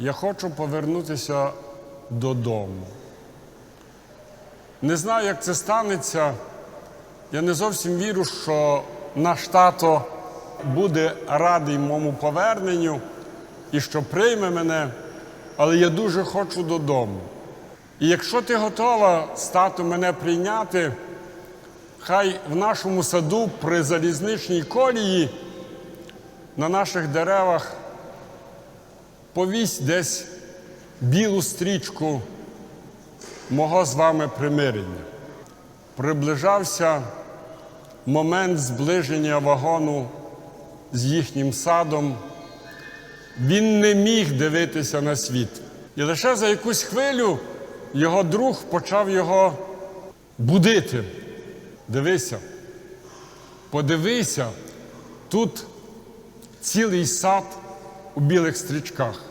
Я хочу повернутися додому. Не знаю, як це станеться. Я не зовсім вірю, що наш тато буде радий моєму поверненню і що прийме мене, але я дуже хочу додому. І якщо ти готова з татом мене прийняти, хай в нашому саду при залізничній колії на наших деревах повісь десь білу стрічку мого з вами примирення. Приближався момент зближення вагону з їхнім садом. Він не міг дивитися на світ. І лише за якусь хвилю його друг почав його будити. Дивися, подивися, тут цілий сад у білих стрічках.